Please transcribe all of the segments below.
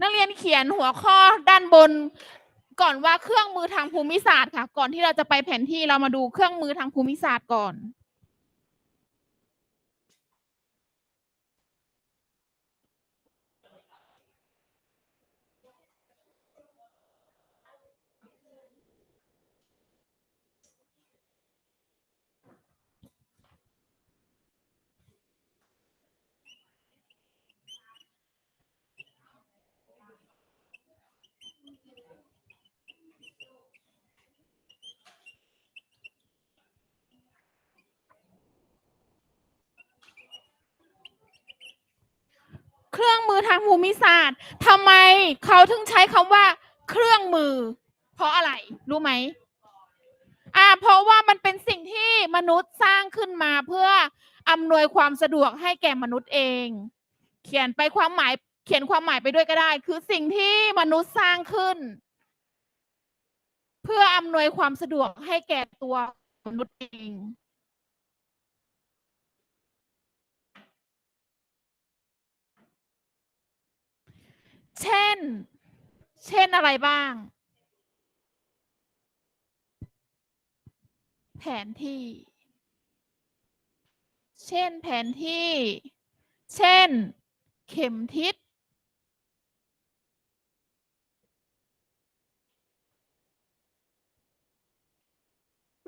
นักเรียนเขียนหัวข้อด้านบน ก่อนว่าเครื่องมือทางภูมิศาสตร์ค่ะ ก่อนที่เราจะไปแผนที่เรามาดูเครื่องมือทางภูมิศาสตร์ก่อน เครื่ คือทางภูมิศาสตร์ทำไมเขาถึงใช้คำว่า เครื่องมือ เพราะอะไรรู้ไหมอ่าเพราะว่ามันเป็นสิ่งที่มนุษย์สร้างขึ้นมาเพื่ออำนวยความสะดวกให้แก่มนุษย์เอง เขียนไปความหมายเขียนความหมายไปด้วยก็ได้ คือสิ่งที่มนุษย์สร้างขึ้น เพื่ออำนวยความสะดวกให้แก่ตัวมนุษย์เอง เช่น เช่นอะไรบ้าง แผนที่ เช่นแผนที่ เช่น เข็มทิศ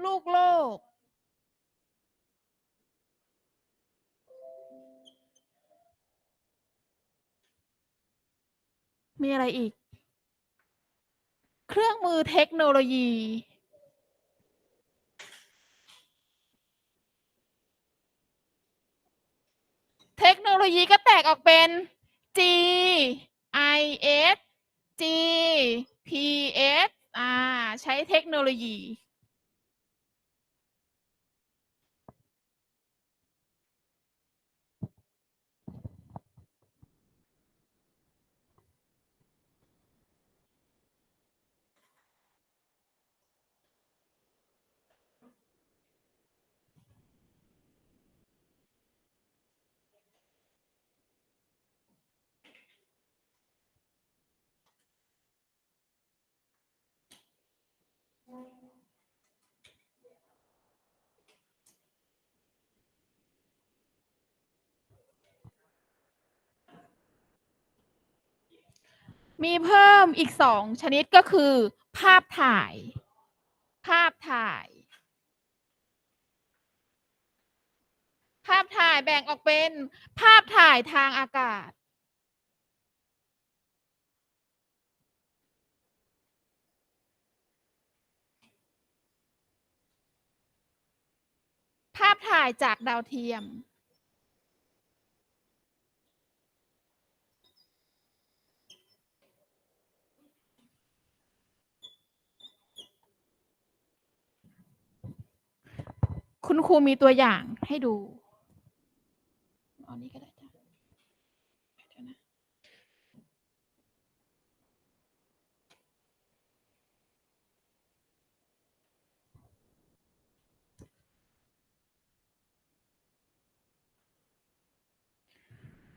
ลูกโลก มีอะไรอีก เครื่องมือเทคโนโลยี เทคโนโลยีก็แตกออกเป็น G I S G P S อ่า ใช้เทคโนโลยี มีเพิ่มอีกสองชนิดก็คือ ภาพถ่าย ภาพถ่าย ภาพถ่ายแบ่งออกเป็น ภาพถ่ายทางอากาศ ภาพถ่ายจากดาวเทียม คุณครูมีตัวอย่างให้ดูเอานี้ก็ได้จ้ะเดี๋ยวนะ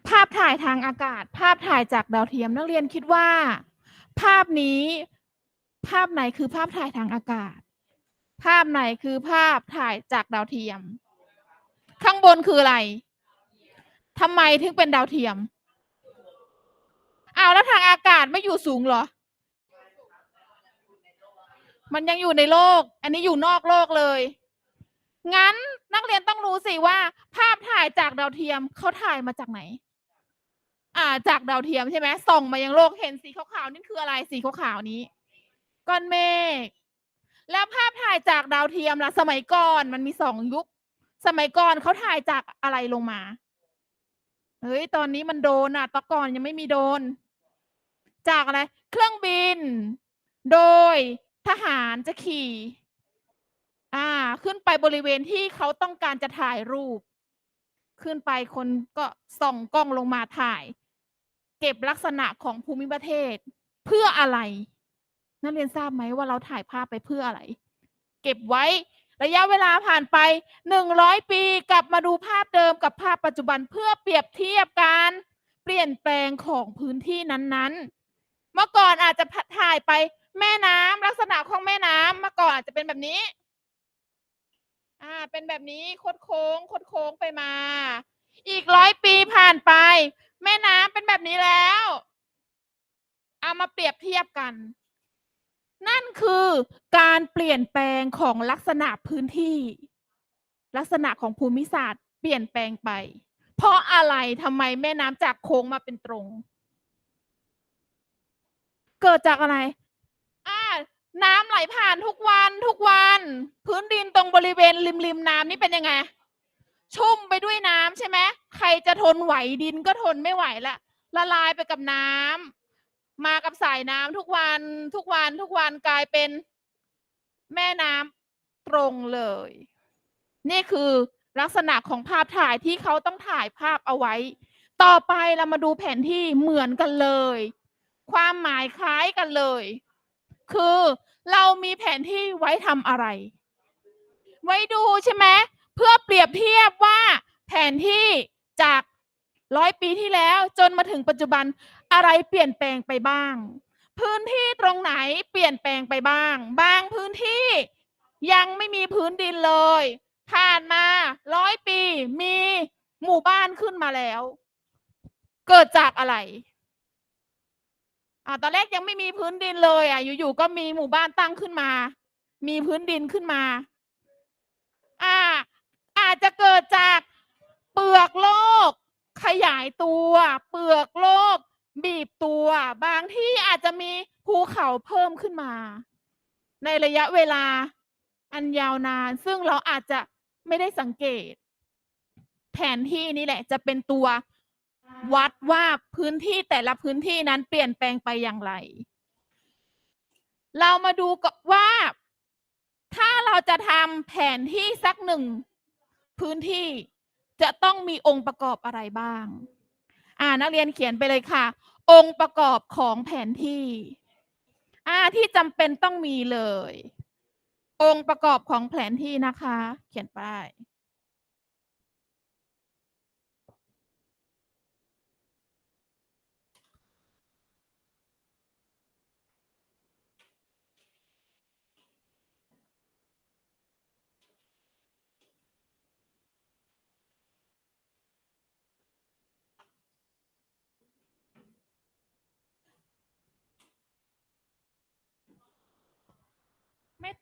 ภาพถ่ายทางอากาศ ภาพถ่ายจากดาวเทียมนักเรียนคิดว่า ภาพนี้ ภาพไหนคือภาพถ่ายทางอากาศ ภาพไหนคือภาพถ่ายจากดาวเทียม ข้างบนคืออะไรทำไมถึงเป็นดาวเทียมอ้าวแล้วทางอากาศไม่อยู่สูงเหรอ มันยังอยู่ในโลก อันนี้อยู่นอกโลกเลย งั้นนักเรียนต้องรู้สิว่า ภาพถ่ายจากดาวเทียมเขาถ่ายมาจากไหน อ่า จากดาวเทียมใช่ไหมส่องมายังโลกเห็นสีขาวๆนี่คืออะไรสีขาวๆนี้ก้อนเมฆ แล้วภาพถ่ายจากดาวเทียมล่ะ สมัยก่อนมันมีสองยุค สมัยก่อนเขาถ่ายจากอะไรลงมา เฮ้ย ตอนนี้มันโดนอะตะก่อนยังไม่มีโดน จากอะไร เครื่องบิน โดยทหารจะขี่ อ่า ขึ้นไปบริเวณที่เขาต้องการจะถ่ายรูป ขึ้นไปคนก็ส่องกล้องลงมาถ่าย เก็บลักษณะของภูมิประเทศ เพื่ออะไร นักเรียนทราบไหมว่าเราถ่ายภาพไปเพื่ออะไร เก็บไว้ระยะเวลาผ่านไปหนึ่งร้อยปีกลับมาดูภาพเดิมกับภาพปัจจุบันเพื่อเปรียบเทียบกันเปลี่ยนแปลงของพื้นที่นั้นๆ เมื่อก่อนอาจจะถ่ายไปแม่น้ำลักษณะของแม่น้ำเมื่อก่อนอาจจะเป็นแบบนี้ อ่า เป็นแบบนี้คดโค้งคดโค้งไปมา อีกร้อยปีผ่านไป แม่น้ำเป็นแบบนี้แล้ว เอามาเปรียบเทียบกัน นั่นคือการเปลี่ยนแปลงของลักษณะพื้นที่ ลักษณะของภูมิศาสตร์เปลี่ยนแปลงไป เพราะอะไรทำไมแม่น้ำจากโค้งมาเป็นตรง เกิดจากอะไรอ่าน้ำไหลผ่านทุกวันทุกวัน พื้นดินตรงบริเวณริมริมน้ำนี่เป็นยังไง ชุ่มไปด้วยน้ำใช่ไหมใครจะทนไหวดินก็ทนไม่ไหวละละลายไปกับน้ำ มากับสายน้ำทุกวันทุกวันทุกวันกลายเป็นแม่น้ำตรงเลย นี่คือลักษณะของภาพถ่ายที่เขาต้องถ่ายภาพเอาไว้ ต่อไปเรามาดูแผนที่เหมือนกันเลย ความหมายคล้ายกันเลย คือเรามีแผนที่ไว้ทำอะไร ไว้ดูใช่ไหมเพื่อเปรียบเทียบว่าแผนที่จากร้อยปีที่แล้วจนมาถึงปัจจุบัน อะไรเปลี่ยนแปลงไปบ้าง พื้นที่ตรงไหนเปลี่ยนแปลงไปบ้าง บางพื้นที่ยังไม่มีพื้นดินเลย ผ่านมาร้อยปีมีหมู่บ้านขึ้นมาแล้ว เกิดจากอะไรอ่าตอนแรกยังไม่มีพื้นดินเลยอะ อยู่ๆก็มีหมู่บ้านตั้งขึ้นมา มีพื้นดินขึ้นมาอ่าอาจจะเกิดจากเปลือกโลก ขยายตัว เปลือกโลก บีบตัว บางที่อาจจะมีภูเขาเพิ่มขึ้นมา ในระยะเวลาอันยาวนาน ซึ่งเราอาจจะไม่ได้สังเกต แผนที่นี่แหละ จะเป็นตัววัดว่าพื้นที่แต่ละพื้นที่นั้นเปลี่ยนแปลงไปอย่างไร เรามาดูว่า ถ้าเราจะทำแผนที่สักหนึ่งพื้นที่จะต้องมีองค์ประกอบอะไรบ้าง อ่านักเรียนเขียนไปเลยค่ะ องค์ประกอบของแผนที่อ่าที่จำเป็นต้องมีเลย องค์ประกอบของแผนที่นะคะ เขียนไป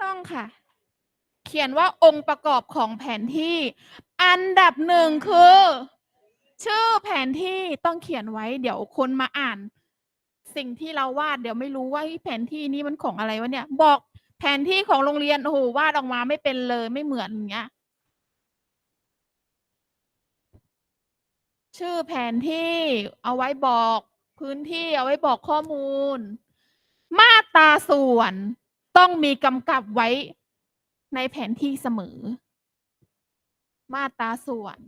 ต้องค่ะ เขียนว่าองค์ประกอบของแผนที่ อันดับหนึ่งคือ ชื่อแผนที่ต้องเขียนไว้ เดี๋ยวคนมาอ่าน สิ่งที่เราวาด เดี๋ยวไม่รู้ว่าแผนที่นี้มันของอะไรวะเนี่ย บอกแผนที่ของโรงเรียนโอ้โหวาดออกมาไม่เป็นเลยไม่เหมือนอย่างเงี้ยชื่อแผนที่เอาไว้บอกพื้นที่เอาไว้บอกข้อมูล มาตราส่วน ต้องมีกำกับไว้ในแผนที่เสมอ มาตราส่วน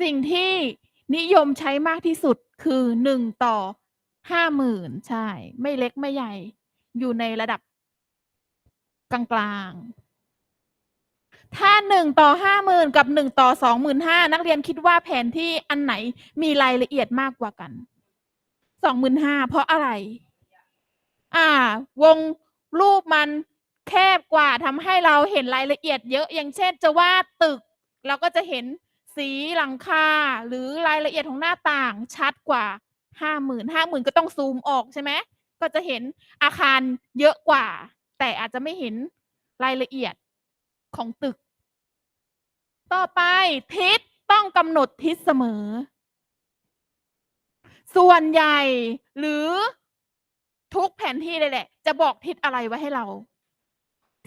สิ่งที่นิยมใช้มากที่สุดคือหนึ่งต่อห้าหมื่นใช่ ไม่เล็กไม่ใหญ่ อยู่ในระดับกลางๆ ถ้าหนึ่งต่อห้าหมื่นกับหนึ่งต่อสองหมื่นห้านักเรียนคิดว่าแผนที่อันไหนมีรายละเอียดมากกว่ากันสองหมื่นห้าเพราะอะไร อ่า วง รูปมันแคบกว่าทำให้เราเห็นรายละเอียดเยอะ อย่างเช่นจะวาดตึก เราก็จะเห็นสีหลังคาหรือรายละเอียดของหน้าต่างชัดกว่าห้าหมื่นห้าหมื่นก็ต้องซูมออกใช่ไหมก็จะเห็นอาคารเยอะกว่า แต่อาจจะไม่เห็นรายละเอียดของตึก ต่อไปทิศต้องกำหนดทิศเสมอ ส่วนใหญ่หรือ ทุกแผนที่เลยแหละ จะบอกทิศอะไรไว้ให้เรา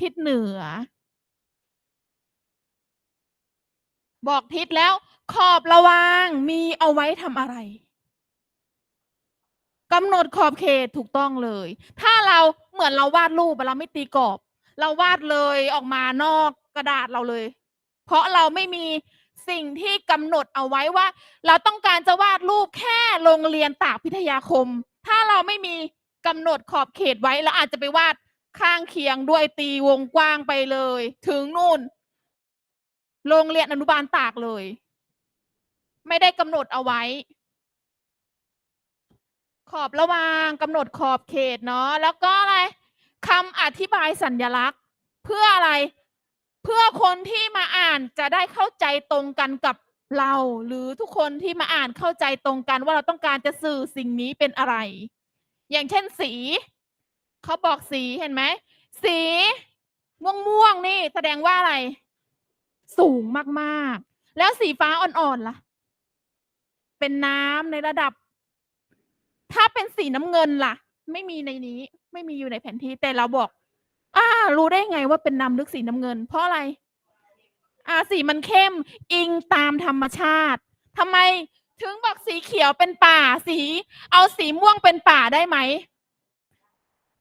ทิศเหนือ บอกทิศแล้ว ขอบระวางมีเอาไว้ทำอะไรกำหนดขอบเขตถูกต้องเลย ถ้าเราเหมือนเราวาดรูปเราไม่ตีกรอบ เราวาดเลยออกมานอกกระดาษเราเลย เพราะเราไม่มีสิ่งที่กำหนดเอาไว้ว่า เราต้องการจะวาดรูปแค่โรงเรียนตากพิทยาคม ถ้าเราไม่มี กำหนดขอบเขตไว้เราอาจจะไปวาดข้างเคียงด้วยตีวงกว้างไปเลย ถึงนู่น โรงเรียนอนุบาลตากเลย ไม่ได้กำหนดเอาไว้ ขอบระวางกำหนดขอบเขตเนาะแล้วก็อะไรคำอธิบายสัญลักษณ์ เพื่ออะไร เพื่อคนที่มาอ่านจะได้เข้าใจตรงกันกับเรา หรือทุกคนที่มาอ่านเข้าใจตรงกันว่าเราต้องการจะสื่อสิ่งนี้เป็นอะไร อย่างเช่นสี เขาบอกสีเห็นไหม สีม่วงม่วงๆนี่แสดงว่าอะไร สูงมากๆ แล้วสีฟ้าอ่อนๆล่ะ เป็นน้ำในระดับ ถ้าเป็นสีน้ำเงินล่ะ ไม่มีในนี้ ไม่มีอยู่ในแผนที่แต่เราบอกอ่ารู้ได้ไงว่าเป็นน้ำลึกสีน้ำเงิน เพราะอะไร อ่าสีมันเข้มอิงตามธรรมชาติทำไม ถึงบอกสีเขียวเป็นป่าสี เอาสีม่วงเป็นป่าได้ไหม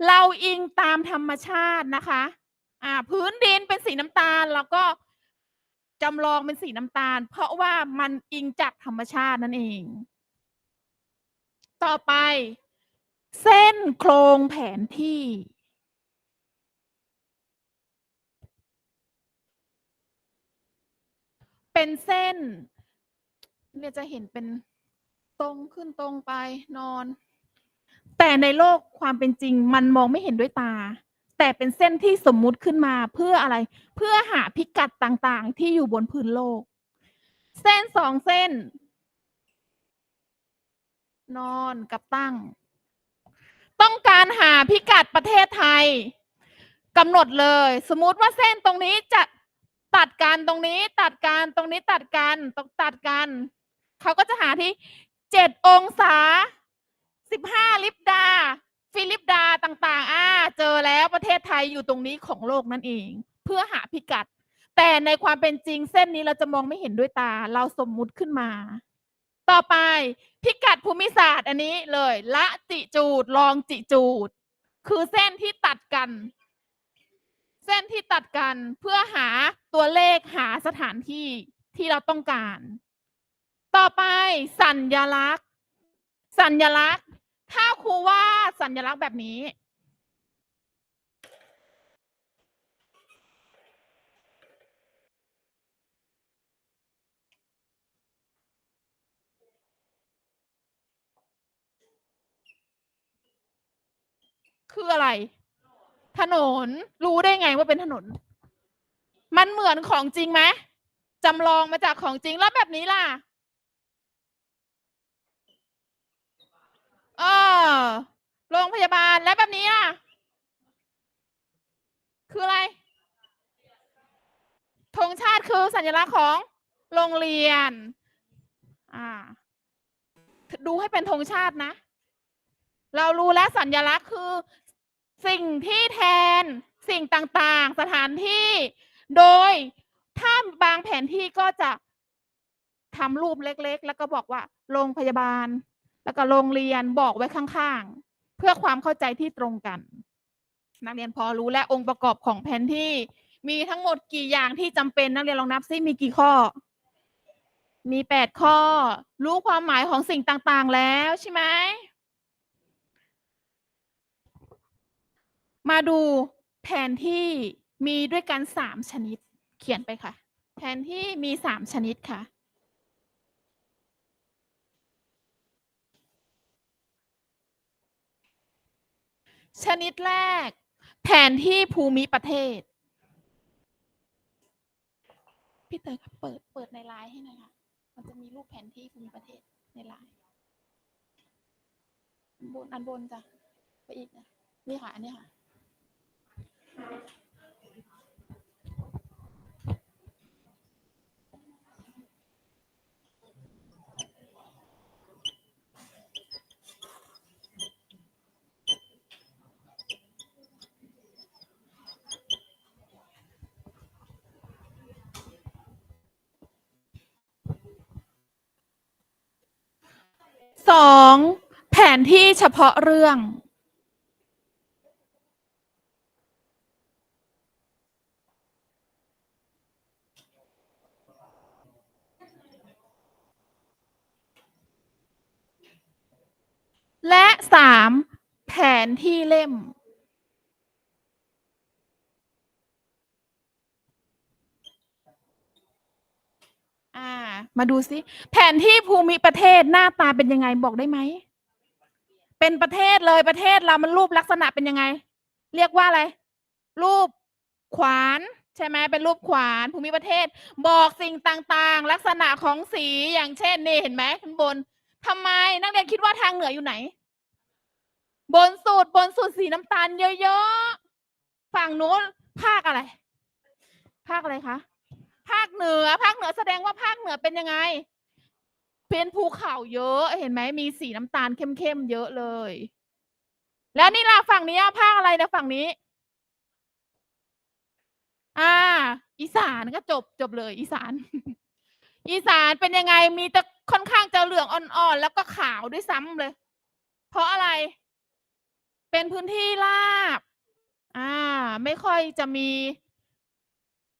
เราอิงตามธรรมชาตินะคะอ่าพื้นดินเป็นสีน้ำตาลแล้วก็จำลองเป็นสีน้ำตาล เพราะว่ามันอิงจากธรรมชาตินั่นเอง ต่อไป เส้นโครงแผนที่ เป็นเส้น เนี่ยจะเห็นเป็นตรงขึ้นตรงไปนอน แต่ในโลกความเป็นจริงมันมองไม่เห็นด้วยตา แต่เป็นเส้นที่สมมุติขึ้นมาเพื่ออะไร เพื่อหาพิกัดต่างๆ ที่อยู่บนพื้นโลก เส้นสองเส้น นอนกับตั้ง ต้องการหาพิกัดประเทศไทยกำหนดเลย สมมติว่าเส้นตรงนี้จะตัดกันตรงนี้ ตัดกันตรงนี้ตัดกันตรงตัดกัน เขาก็จะหาที่เจ็ดองศาสิบห้าลิปดา ฟิลิปดาต่างๆอ่าเจอแล้วประเทศไทยอยู่ตรงนี้ของโลกนั่นเอง เพื่อหาพิกัด แต่ในความเป็นจริงเส้นนี้เราจะมองไม่เห็นด้วยตา เราสมมุติขึ้นมา ต่อไปพิกัดภูมิศาสตร์อันนี้เลยละจิจูดลองจิจูด คือเส้นที่ตัดกัน เส้นที่ตัดกันเพื่อหาตัวเลขหาสถานที่ที่เราต้องการ ต่อไปสัญลักษณ์ สัญลักษณ์ ถ้าครูว่าสัญลักษณ์แบบนี้ คืออะไร ถนนรู้ได้ไงว่าเป็นถนน มันเหมือนของจริงไหมจำลองมาจากของจริงแล้วแบบนี้ล่ะ เออโรงพยาบาลแล้วแบบนี้ล่ะ คืออะไรธงชาติคือสัญลักษณ์ของโรงเรียน อ่า ดูให้เป็นธงชาตินะ เรารู้แล้วสัญลักษณ์คือ สิ่งที่แทนสิ่งต่างๆ สถานที่ โดยถ้าบางแผนที่ก็จะทำรูปเล็กๆ แล้วก็บอกว่า โรงพยาบาล แล้วก็โรงเรียนบอกไว้ข้างๆ เพื่อความเข้าใจที่ตรงกัน นักเรียนพอรู้และองค์ประกอบของแผนที่ มีทั้งหมดกี่อย่างที่จำเป็นนักเรียนลองนับซิมีกี่ข้อ มีแปดข้อ รู้ความหมายของสิ่งต่างๆแล้วใช่ไหมมาดูแผนที่มีด้วยกันสามชนิด เขียนไปค่ะ แผนที่มีสามชนิดค่ะ ชนิดแรก แผนที่ภูมิประเทศ พี่เตยครับเปิดเปิดในไลน์ให้หน่อยค่ะมันจะมีรูปแผนที่ภูมิประเทศในไลน์บนอันบนจ้ะไปอีกนะนี่ค่ะอันนี้ค่ะ สองแผนที่เฉพาะเรื่อง และสามแผนที่เล่ม อ่า มาดูซิ แผนที่ภูมิประเทศหน้าตาเป็นยังไงบอกได้ไหม เป็นประเทศเลยประเทศเรามันรูปลักษณะเป็นยังไง เรียกว่าอะไร รูปขวานใช่ไหมเป็นรูปขวานภูมิประเทศ บอกสิ่งต่างๆ ลักษณะของสีอย่างเช่นนี่เห็นไหมข้างบนทำไมนักเรียนคิดว่าทางเหนืออยู่ไหน บนสุดบนสุดสีน้ำตาลเยอะๆฝั่งโน้นภาคอะไร ภาคอะไรคะ ภาคเหนือ ภาคเหนือแสดงว่าภาคเหนือเป็นยังไง เป็นภูเขาเยอะ เห็นไหมมีสีน้ำตาลเข้มๆเยอะเลย แล้วนี่ล่ะฝั่งนี้ภาคอะไรนะฝั่งนี้ อ่า อีสานก็จบจบเลย อีสาน อีสานเป็นยังไงมีแต่ค่อนข้างจะเหลืองอ่อนๆแล้วก็ขาวด้วยซ้ำเลย เพราะอะไร เป็นพื้นที่ราบ อ่า ไม่ค่อยจะมี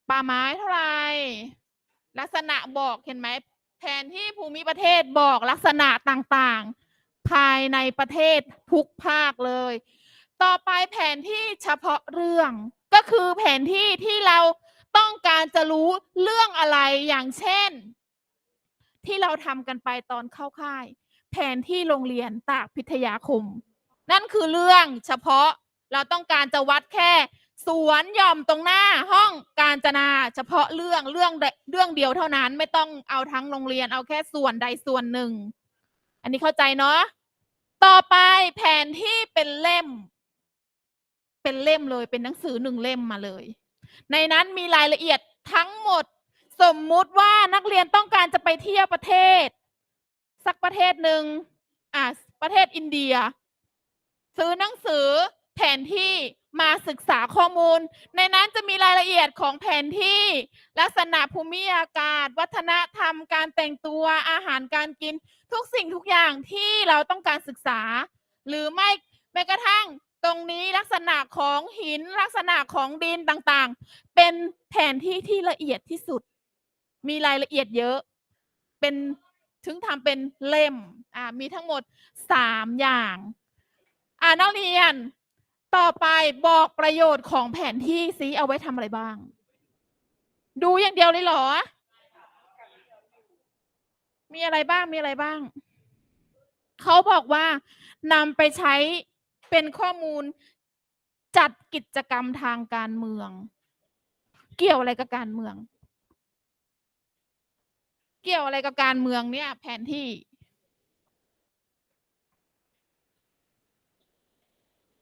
ป่าไม้เท่าไหร่ลักษณะบอกเห็นไหมแผนที่ภูมิประเทศบอกลักษณะต่างๆ ภายในประเทศทุกภาคเลย ต่อไปแผนที่เฉพาะเรื่อง ก็คือแผนที่ที่เราต้องการจะรู้เรื่องอะไรอย่างเช่น ที่เราทำกันไปตอนเข้าค่าย แผนที่โรงเรียนตากพิทยาคม นั่นคือเรื่องเฉพาะเราต้องการจะวัดแค่ สวนหย่อมตรงหน้าห้องการจนาเฉพาะเรื่องเรื่องเรื่องเดียวเท่านั้น ไม่ต้องเอาทั้งโรงเรียนเอาแค่ส่วนใดส่วนหนึ่ง อันนี้เข้าใจเนาะต่อไปแผนที่เป็นเล่ม เป็นเล่มเลยเป็นหนังสือหนึ่งเล่มมาเลย ในนั้นมีรายละเอียดทั้งหมด สมมุติว่านักเรียนต้องการจะไปเที่ยวประเทศ สักประเทศหนึ่งอะประเทศอินเดีย ซื้อหนังสือแผนที่ มาศึกษาข้อมูล ในนั้นจะมีรายละเอียดของแผนที่ ลักษณะภูมิอากาศ วัฒนธรรม การแต่งตัวอาหารการกิน ทุกสิ่งทุกอย่างที่เราต้องการศึกษา หรือไม่แม้กระทั่งตรงนี้ลักษณะของหินลักษณะของดินต่างๆ เป็นแผนที่ที่ละเอียดที่สุด มีรายละเอียดเยอะ เป็นถึงทำเป็นเล่มอ่ามีทั้งหมดสามอย่างอ่านักเรียน ต่อไปบอกประโยชน์ของแผนที่ซิเอาไว้ทำอะไรบ้าง ดูอย่างเดียวเลยเหรอ มีอะไรบ้างมีอะไรบ้าง เขาบอกว่านำไปใช้เป็นข้อมูลจัดกิจกรรมทางการเมือง เกี่ยวอะไรกับการเมือง เกี่ยวอะไรกับการเมืองเนี่ย แผนที่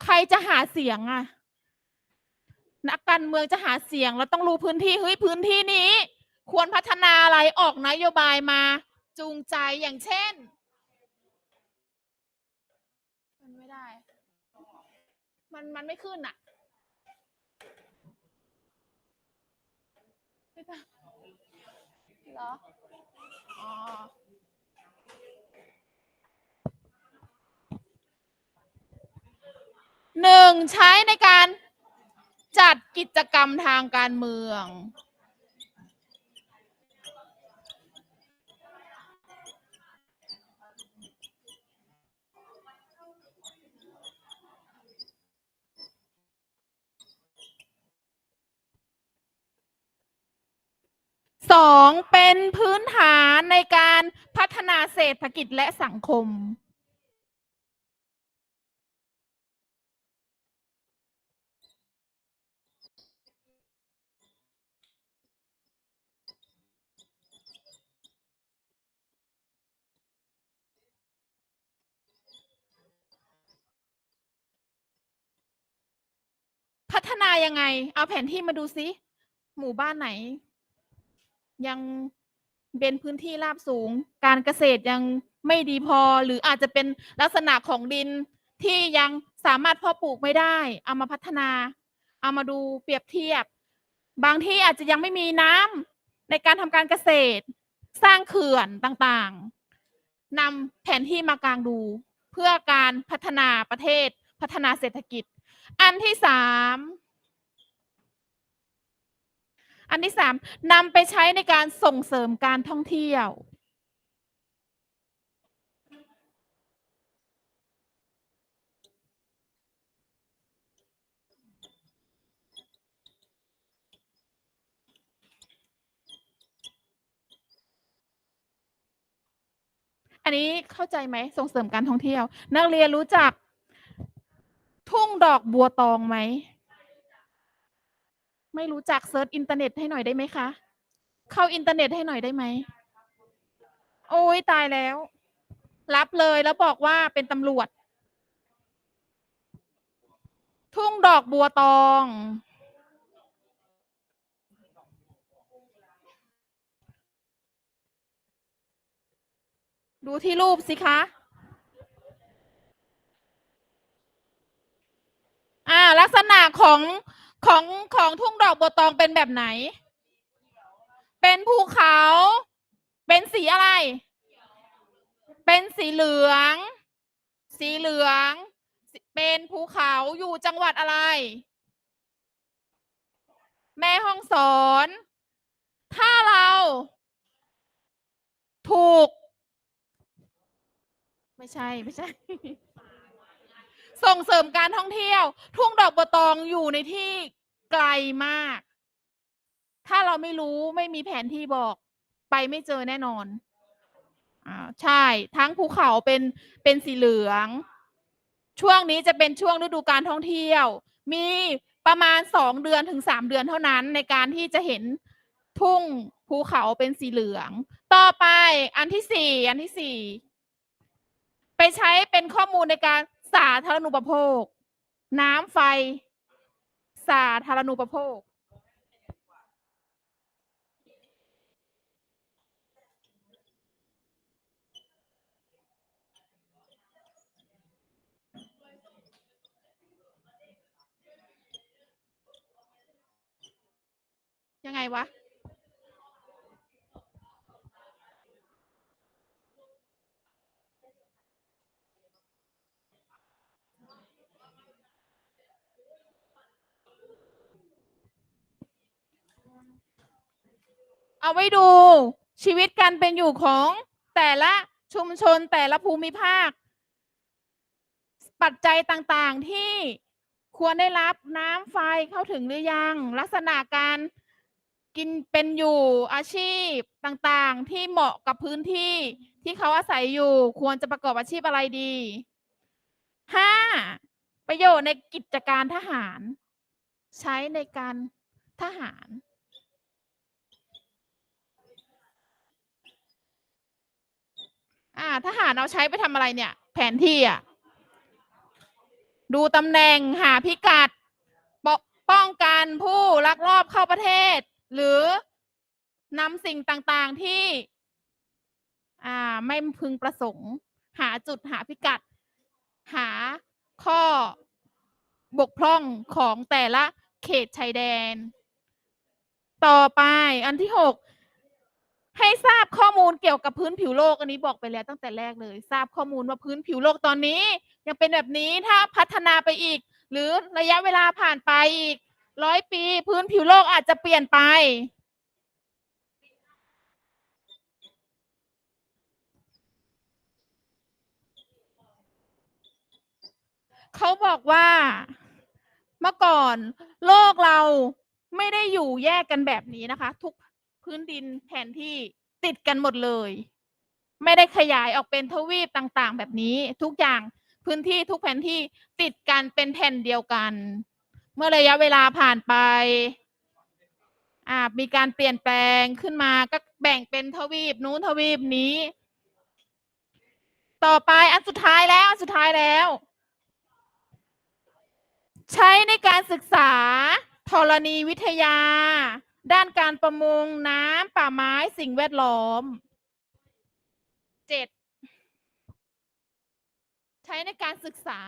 ใครจะหาเสียงอะนักการเมืองจะหาเสียงเราต้องรู้พื้นที่เฮ้ยพื้นที่นี้ ควรพัฒนาอะไรออกนโยบายมา จูงใจอย่างเช่นมันไม่ได้ มันมันไม่ขึ้นอะไม่ได้เหรออ๋อ หนึ่งใช้ในการจัดกิจกรรมทางการเมืองสองเป็นพื้นฐานในการพัฒนาเศรษฐกิจและสังคม นายังไง เอาแผนที่มาดูซิ หมู่บ้านไหน ยังเป็นพื้นที่ราบสูง การเกษตรยังไม่ดีพอ หรืออาจจะเป็นลักษณะของดินที่ยังสามารถเพาะปลูกไม่ได้ เอามาพัฒนา เอามาดูเปรียบเทียบ บางที่อาจจะยังไม่มีน้ำในการทำการเกษตร สร้างเขื่อนต่างๆนำแผนที่มากางดู เพื่อการพัฒนาประเทศ พัฒนาเศรษฐกิจ อันที่สาม อันที่สามนำไปใช้ในการส่งเสริมการท่องเที่ยว อันนี้เข้าใจไหมส่งเสริมการท่องเที่ยว นักเรียนรู้จัก ทุ่งดอกบัวตองไหม ไม่รู้จักเซิร์ชอินเทอร์เน็ตให้หน่อยได้ไหมคะ เข้าอินเทอร์เน็ตให้หน่อยได้ไหม โอ้ยตายแล้ว รับเลยแล้วบอกว่าเป็นตำรวจ ทุ่งดอกบัวตอง ดูที่รูปสิคะอ่าลักษณะของ ของของทุ่งดอกบัวตองเป็นแบบไหน เป็นภูเขา เป็นสีอะไร เป็นสีเหลือง สีเหลือง เป็นภูเขาอยู่จังหวัดอะไร แม่ห้องสอน ถ้าเรา ถูก ไม่ใช่ ไม่ใช่ ส่งเสริมการท่องเที่ยว ทุ่งดอกบัวตองอยู่ในที่ไกลมาก ถ้าเราไม่รู้ไม่มีแผนที่บอกไปไม่เจอแน่นอนอ่าใช่ ทั้งภูเขาเป็นเป็นสีเหลือง ช่วงนี้จะเป็นช่วงฤดูการท่องเที่ยว มีประมาณสองเดือนถึงสามเดือนเท่านั้นในการที่จะเห็นทุ่งภูเขาเป็นสีเหลือง ต่อไปอันที่สี่อันที่สี่ไปใช้เป็นข้อมูลในการ สาธารณูปโภค น้ำไฟ สาธารณูปโภค ยังไงวะ เอาไว้ดูชีวิตการเป็นอยู่ของแต่ละชุมชนแต่ละภูมิภาค ปัจจัยต่างๆที่ควรได้รับน้ำไฟเข้าถึงหรือยัง ลักษณะการกินเป็นอยู่อาชีพต่างๆ ที่เหมาะกับพื้นที่ที่เขาอาศัยอยู่ควรจะประกอบอาชีพอะไรดีห้าประโยชน์ในกิจการทหาร ใช้ในการทหาร อ่าทหารเอาใช้ไปทำอะไรเนี่ย แผนที่อะ ดูตำแหน่งหาพิกัดปป้องกันผู้ลักลอบเข้าประเทศ หรือนำสิ่งต่างๆที่ อ่า ไม่พึงประสงค์ หาจุดหาพิกัด หาข้อบกพร่องของแต่ละเขตชายแดน ต่อไปอันที่หก ให้ทราบข้อมูลเกี่ยวกับพื้นผิวโลกอันนี้บอกไปแล้วตั้งแต่แรกเลย ทราบข้อมูลว่าพื้นผิวโลกตอนนี้ ยังเป็นแบบนี้ถ้าพัฒนาไปอีก หรือระยะเวลาผ่านไปอีกร้อยปี พื้นผิวโลกอาจจะเปลี่ยนไป เขาบอกว่าเมื่อก่อนโลกเราไม่ได้อยู่แยกกันแบบนี้นะคะ ทุก พื้นดินแผนที่ติดกันหมดเลย ไม่ได้ขยายออกเป็นทวีปต่างๆ แบบนี้ทุกอย่างพื้นที่ทุกแผนที่ติดกันเป็นแผ่นเดียวกัน เมื่อระยะเวลาผ่านไปอ่ามีการเปลี่ยนแปลงขึ้นมาก็แบ่งเป็นทวีปนู้นทวีปนี้ ต่อไปอันสุดท้ายแล้วอันสุดท้ายแล้ว ใช้ในการศึกษาธรณีวิทยา ด้านการประมงน้ำป่าไม้สิ่งแวดล้อมเจ็ดใช้ในการศึกษา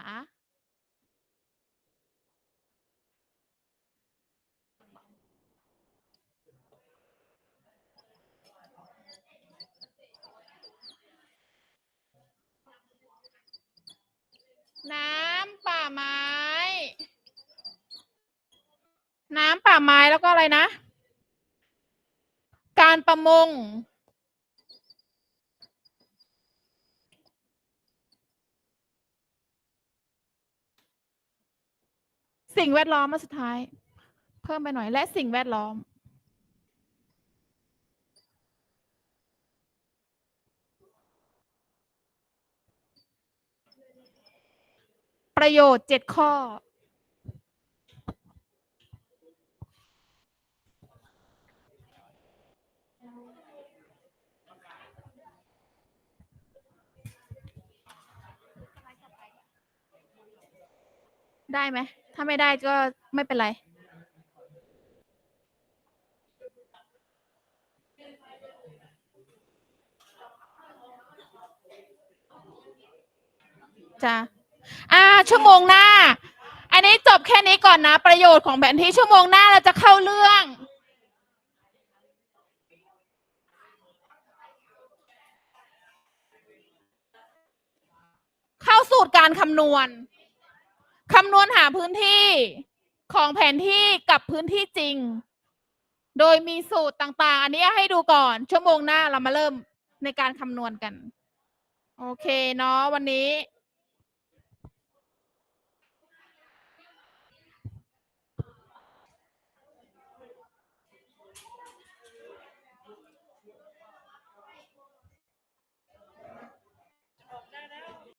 น้ำป่าไม้ น้ำป่าไม้แล้วก็อะไรนะ กรประมง สิ่งแวดล้อมมาสุดท้าย เพิ่มไปหน่อยและสิ่งแวดล้อม ประโยชน์เจ็ดข้อ ได้ไหม ถ้าไม่ได้ก็ไม่เป็นไร จ้ะ อ่า ชั่วโมงหน้า อันนี้จบแค่นี้ก่อนนะ ประโยชน์ของแผนที่ชั่วโมงหน้าเราจะเข้าเรื่องเข้าสูตรการคำนวณ คำนวณหาพื้นที่ของแผนที่กับพื้นที่จริง โดยมีสูตรต่างๆ อันนี้ให้ดูก่อน ชั่วโมงหน้าเรามาเริ่มในการคำนวณกัน โอเคเนาะวันนี้